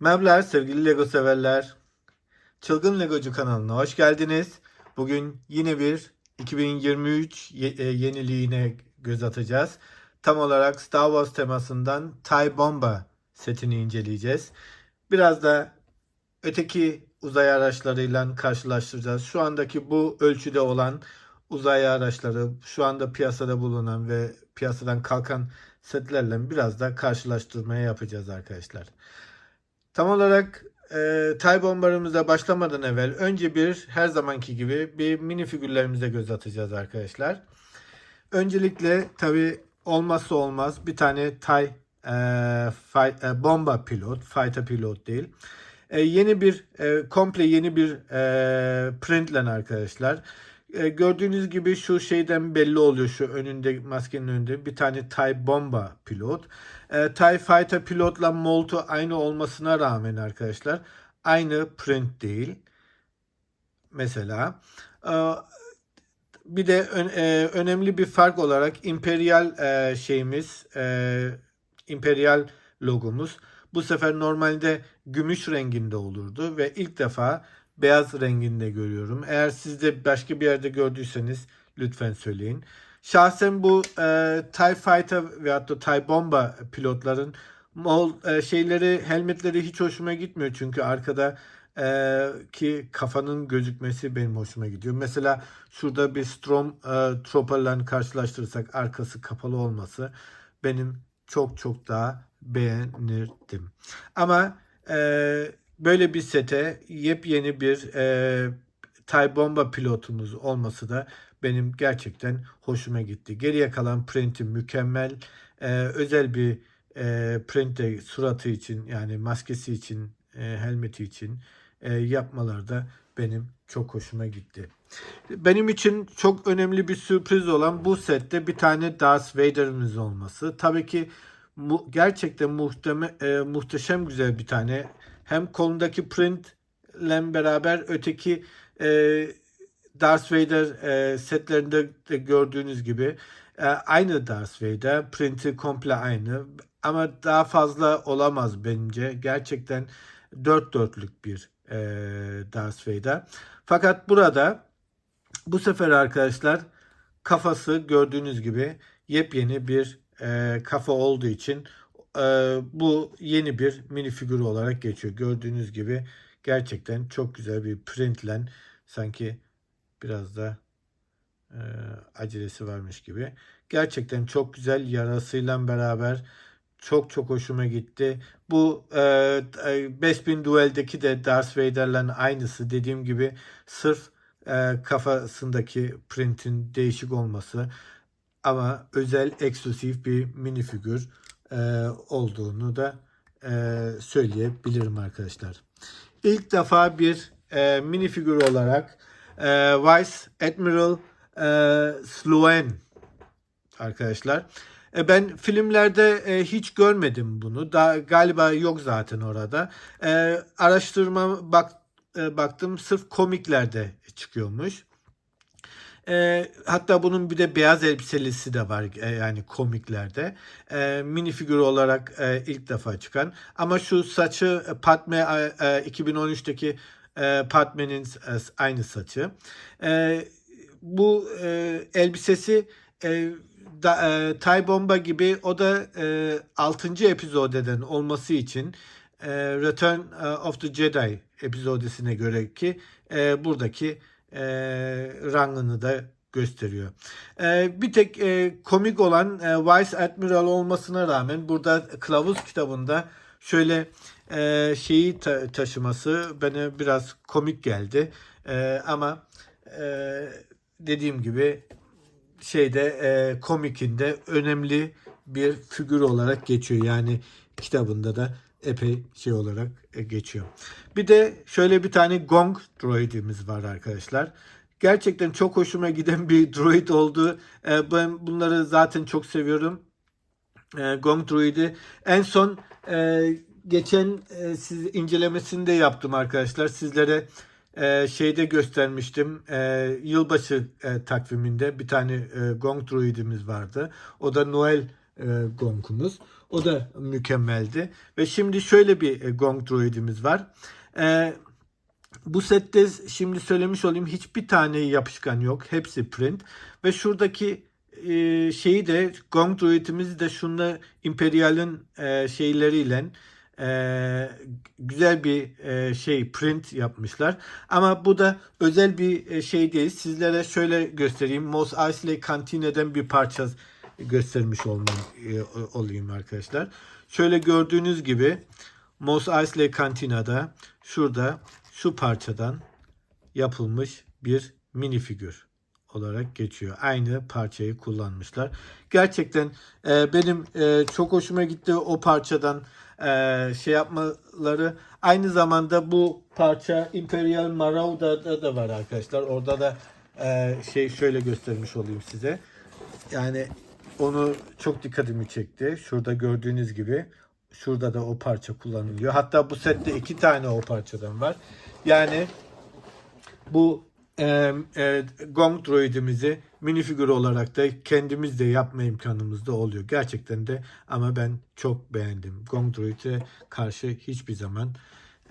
Merhabalar sevgili Lego severler. Çılgın Legocu kanalına hoş geldiniz. Bugün yine bir 2023 ye- e, yeniliğine göz atacağız. Tam olarak Star Wars temasından TIE Bomba setini inceleyeceğiz. Biraz da öteki uzay araçlarıyla karşılaştıracağız. Şu andaki bu ölçüde olan uzay araçları, şu anda piyasada bulunan ve piyasadan kalkan setlerle biraz da karşılaştırmaya yapacağız arkadaşlar. Tam olarak e, Tay Bombarımıza başlamadan evvel önce bir her zamanki gibi bir mini figürlerimize göz atacağız arkadaşlar. Öncelikle tabi olmazsa olmaz bir tane Tay e, fight- e, bomba pilot, fighter pilot değil. E, yeni bir e, komple yeni bir e, printle arkadaşlar. E, gördüğünüz gibi şu şeyden belli oluyor şu önünde maskenin önünde bir tane TIE bomba pilot. E, TIE fighter pilotla Molt'u aynı olmasına rağmen arkadaşlar aynı print değil. Mesela e, bir de ön- e, önemli bir fark olarak imperial e, şeyimiz e, imperial logomuz bu sefer normalde gümüş renginde olurdu ve ilk defa beyaz renginde görüyorum. Eğer siz de başka bir yerde gördüyseniz lütfen söyleyin. Şahsen bu e, TIE Fighter veyahut da TIE Bomba pilotların mol, e, şeyleri, helmetleri hiç hoşuma gitmiyor. Çünkü arkada e, ki kafanın gözükmesi benim hoşuma gidiyor. Mesela şurada bir Strom e, Trooper'la karşılaştırırsak arkası kapalı olması benim çok çok daha beğenirdim. Ama e, böyle bir sete yepyeni bir e, TIE Bomba pilotumuz olması da benim gerçekten hoşuma gitti. Geriye kalan printi mükemmel. E, özel bir e, print suratı için yani maskesi için, e, helmeti için e, yapmaları da benim çok hoşuma gitti. Benim için çok önemli bir sürpriz olan bu sette bir tane Darth Vader'ımız olması. Tabii ki mu- gerçekten muhteme, e, muhteşem güzel bir tane. Hem kolundaki printle beraber öteki e, Darth Vader e, setlerinde de gördüğünüz gibi e, aynı Darth Vader. Printi komple aynı. Ama daha fazla olamaz bence. Gerçekten dört dörtlük bir e, Darth Vader. Fakat burada bu sefer arkadaşlar kafası gördüğünüz gibi yepyeni bir e, kafa olduğu için e, bu yeni bir mini figür olarak geçiyor. Gördüğünüz gibi gerçekten çok güzel bir printle sanki biraz da e, acelesi varmış gibi. Gerçekten çok güzel yarasıyla beraber çok çok hoşuma gitti. Bu e, e, 5000 Duel'deki de Darth Vader'la aynısı dediğim gibi sırf e, kafasındaki printin değişik olması ama özel eksklusif bir mini figür e, olduğunu da e, söyleyebilirim arkadaşlar. İlk defa bir e, mini figür olarak e, Vice Admiral e, Sloan arkadaşlar. E, ben filmlerde e, hiç görmedim bunu. Da galiba yok zaten orada. E, araştırma bak e, baktım sırf komiklerde çıkıyormuş. E, hatta bunun bir de beyaz elbiselisi de var e, yani komiklerde. E, mini figür olarak e, ilk defa çıkan. Ama şu saçı e, Padme e, e, 2013'teki e, Padme'nin e, aynı saçı. E, bu e, elbisesi e, da, e, Tay Bomba gibi o da e, 6. epizodeden olması için e, Return of the Jedi epizodesine göre ki e, buradaki e, rangını da gösteriyor. E, bir tek e, komik olan e, Vice Admiral olmasına rağmen burada kılavuz kitabında şöyle e, şeyi ta- taşıması bana biraz komik geldi. E, ama e, dediğim gibi şeyde e, komikinde önemli bir figür olarak geçiyor. Yani kitabında da epey şey olarak e, geçiyor. Bir de şöyle bir tane gong droidimiz var arkadaşlar. Gerçekten çok hoşuma giden bir droid oldu. E, ben bunları zaten çok seviyorum. E, gong droidi. En son geçen siz incelemesini de yaptım arkadaşlar. Sizlere şeyde göstermiştim. Yılbaşı takviminde bir tane gong droidimiz vardı. O da Noel e, gongumuz. O da mükemmeldi. Ve şimdi şöyle bir e, gong droidimiz var. E, bu sette şimdi söylemiş olayım hiçbir tane yapışkan yok. Hepsi print. Ve şuradaki e, şeyi de Gong Druid'imizi de şunda Imperial'in e, şeyleriyle e, güzel bir e, şey print yapmışlar. Ama bu da özel bir e, şey değil. Sizlere şöyle göstereyim. Mos Eisley Cantine'den bir parça göstermiş olmam, e, olayım arkadaşlar. Şöyle gördüğünüz gibi Mos Eisley Cantina'da şurada şu parçadan yapılmış bir mini figür olarak geçiyor. Aynı parçayı kullanmışlar. Gerçekten e, benim e, çok hoşuma gitti o parçadan e, şey yapmaları. Aynı zamanda bu parça Imperial Marauda'da da var arkadaşlar. Orada da e, şey şöyle göstermiş olayım size. Yani onu çok dikkatimi çekti. Şurada gördüğünüz gibi şurada da o parça kullanılıyor. Hatta bu sette iki tane o parçadan var. Yani bu e, e, Gong droidimizi minifigür olarak da kendimiz de yapma imkanımız da oluyor. Gerçekten de ama ben çok beğendim. Gong droid'e karşı hiçbir zaman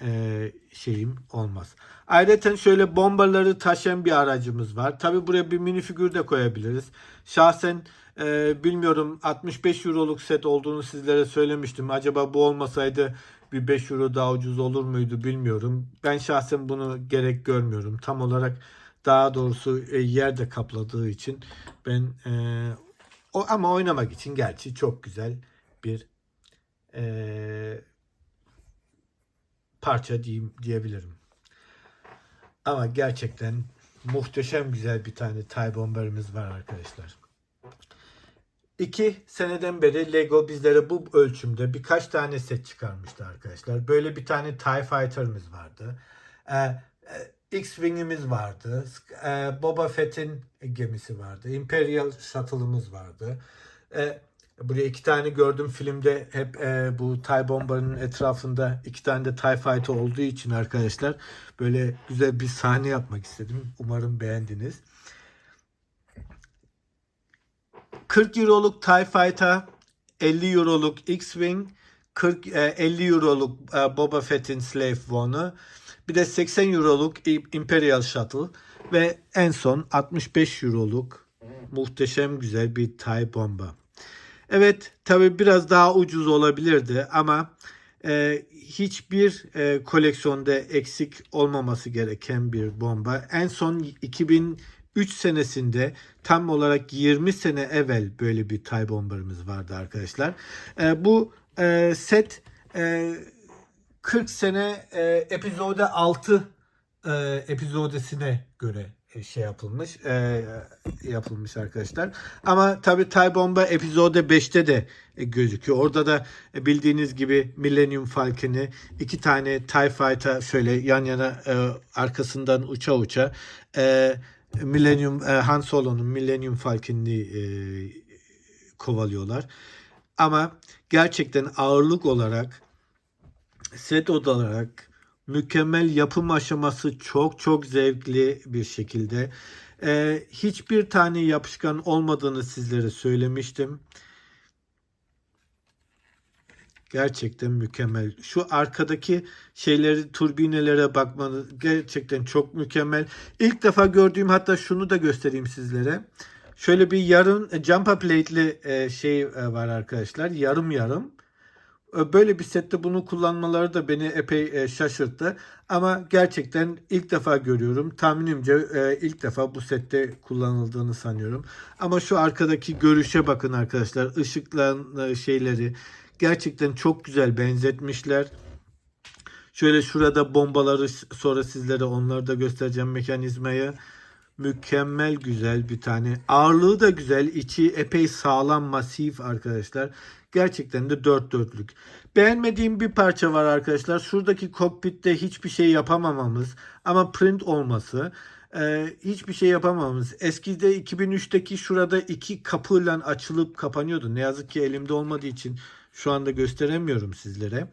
e, şeyim olmaz. Ayrıca şöyle bombaları taşıyan bir aracımız var. Tabi buraya bir minifigür de koyabiliriz. Şahsen e, bilmiyorum 65 euroluk set olduğunu sizlere söylemiştim. Acaba bu olmasaydı bir 5 euro daha ucuz olur muydu bilmiyorum. Ben şahsen bunu gerek görmüyorum. Tam olarak daha doğrusu e, yer de kapladığı için ben e, o ama oynamak için gerçi çok güzel bir e, parça diyeyim diyebilirim. Ama gerçekten muhteşem güzel bir tane TIE Bomber'ımız var arkadaşlar. İki seneden beri Lego bizlere bu ölçümde birkaç tane set çıkarmıştı arkadaşlar. Böyle bir tane TIE Fighter'ımız vardı. Ee, e, X-Wing'imiz vardı. Ee, Boba Fett'in gemisi vardı. Imperial Shuttle'ımız vardı. Ee, buraya iki tane gördüm filmde hep e, bu TIE Bomber'ın etrafında iki tane de TIE Fighter olduğu için arkadaşlar böyle güzel bir sahne yapmak istedim. Umarım beğendiniz. 40 euroluk TIE Fighter, 50 euroluk X-Wing, 40 e, 50 euroluk e, Boba Fett'in Slave One'u, bir de 80 euroluk Imperial Shuttle ve en son 65 euroluk muhteşem güzel bir TIE bomba. Evet tabi biraz daha ucuz olabilirdi ama e, hiçbir e, koleksiyonda eksik olmaması gereken bir bomba. En son 2000 3 senesinde tam olarak 20 sene evvel böyle bir TIE Bomber'ımız vardı arkadaşlar. E, bu e, set e, 40 sene e, epizode 6 e, epizodesine göre e, şey yapılmış e, yapılmış arkadaşlar. Ama tabi TIE Bomba epizode 5'te de e, gözüküyor. Orada da e, bildiğiniz gibi Millennium Falcon'i iki tane TIE Fighter şöyle yan yana e, arkasından uça uça e, Millennium e, Han Solo'nun Millennium Falcon'ini e, kovalıyorlar. Ama gerçekten ağırlık olarak set olarak mükemmel yapım aşaması çok çok zevkli bir şekilde. E, hiçbir tane yapışkan olmadığını sizlere söylemiştim. Gerçekten mükemmel. Şu arkadaki şeyleri turbinelere bakmanız gerçekten çok mükemmel. İlk defa gördüğüm hatta şunu da göstereyim sizlere. Şöyle bir yarım e, jumper plate'li e, şey e, var arkadaşlar. Yarım yarım. Böyle bir sette bunu kullanmaları da beni epey şaşırttı. Ama gerçekten ilk defa görüyorum. Tahminimce ilk defa bu sette kullanıldığını sanıyorum. Ama şu arkadaki görüşe bakın arkadaşlar. Işıkların şeyleri Gerçekten çok güzel benzetmişler. Şöyle şurada bombaları sonra sizlere onları da göstereceğim mekanizmayı. Mükemmel güzel bir tane. Ağırlığı da güzel. içi epey sağlam masif arkadaşlar. Gerçekten de dört dörtlük. Beğenmediğim bir parça var arkadaşlar. Şuradaki kokpitte hiçbir şey yapamamamız ama print olması ee, hiçbir şey yapamamız. Eskide 2003'teki şurada iki kapıyla açılıp kapanıyordu. Ne yazık ki elimde olmadığı için şu anda gösteremiyorum sizlere.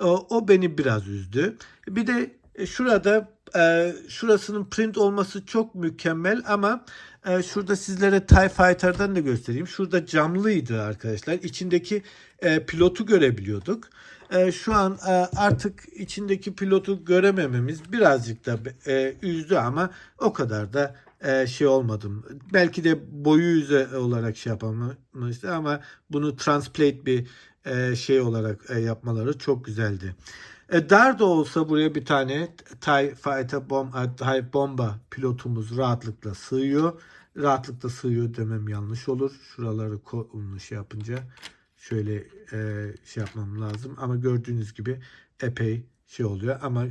O, o beni biraz üzdü. Bir de e, şurada e, şurasının print olması çok mükemmel ama Ee, şurada sizlere TIE Fighter'dan da göstereyim. Şurada camlıydı arkadaşlar. İçindeki e, pilotu görebiliyorduk. E, şu an e, artık içindeki pilotu göremememiz birazcık da e, üzdü ama o kadar da e, şey olmadım. Belki de boyu yüze olarak şey yapamamıştı ama bunu translate bir e, şey olarak yapmaları çok güzeldi. E, dar da olsa buraya bir tane TIE Fighter bomba, TIE bomba pilotumuz rahatlıkla sığıyor. Rahatlıkla sığıyor demem yanlış olur. Şuraları şey yapınca şöyle e, şey yapmam lazım. Ama gördüğünüz gibi epey şey oluyor ama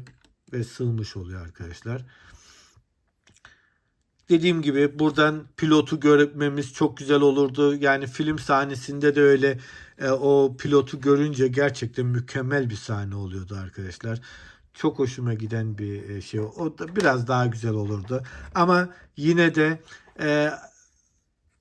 ve sığmış oluyor arkadaşlar. Dediğim gibi buradan pilotu görmemiz çok güzel olurdu. Yani film sahnesinde de öyle e, o pilotu görünce gerçekten mükemmel bir sahne oluyordu arkadaşlar. Çok hoşuma giden bir e, şey. O da biraz daha güzel olurdu. Ama yine de e,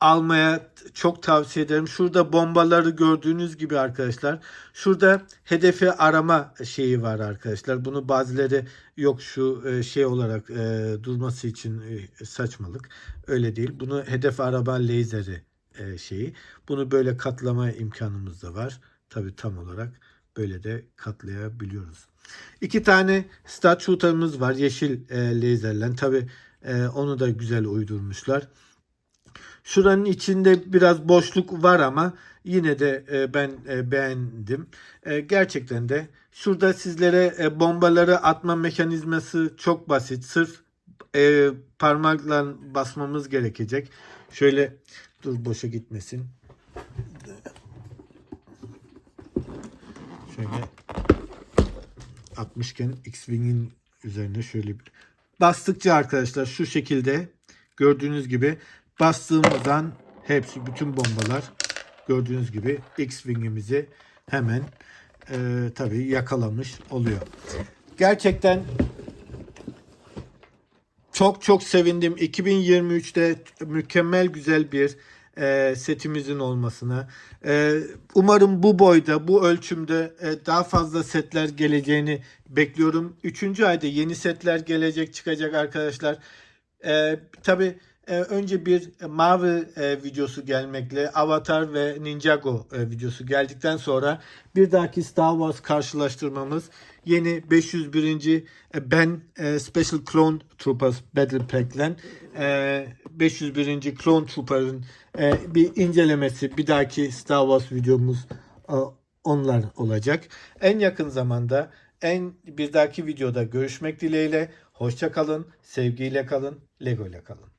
almaya çok tavsiye ederim. Şurada bombaları gördüğünüz gibi arkadaşlar. Şurada hedefi arama şeyi var arkadaşlar. Bunu bazıları yok şu e, şey olarak e, durması için e, saçmalık. Öyle değil. Bunu hedef arama laseri şeyi. Bunu böyle katlama imkanımız da var. Tabi tam olarak böyle de katlayabiliyoruz. İki tane stat shooter'ımız var. Yeşil e, laserle. Tabi e, onu da güzel uydurmuşlar. Şuranın içinde biraz boşluk var ama yine de e, ben e, beğendim. E, gerçekten de şurada sizlere bombaları atma mekanizması çok basit. Sırf parmakla basmamız gerekecek. Şöyle dur boşa gitmesin. Şöyle atmışken X-Wing'in üzerine şöyle bir bastıkça arkadaşlar şu şekilde gördüğünüz gibi bastığımızdan hepsi bütün bombalar gördüğünüz gibi X-Wing'imizi hemen e, tabii yakalamış oluyor. Gerçekten çok çok sevindim 2023'te mükemmel güzel bir e, setimizin olmasına. E, umarım bu boyda, bu ölçümde e, daha fazla setler geleceğini bekliyorum. Üçüncü ayda yeni setler gelecek, çıkacak arkadaşlar. E, tabii e, önce bir Marvel e, videosu gelmekle Avatar ve Ninjago e, videosu geldikten sonra bir dahaki Star Wars karşılaştırmamız yeni 501. e, Ben e, Special Clone Troopers Battle Pack'le e, 501. Clone Trooper'ın e, bir incelemesi bir dahaki Star Wars videomuz e, onlar olacak. En yakın zamanda en bir dahaki videoda görüşmek dileğiyle. Hoşça kalın, sevgiyle kalın, Lego ile kalın.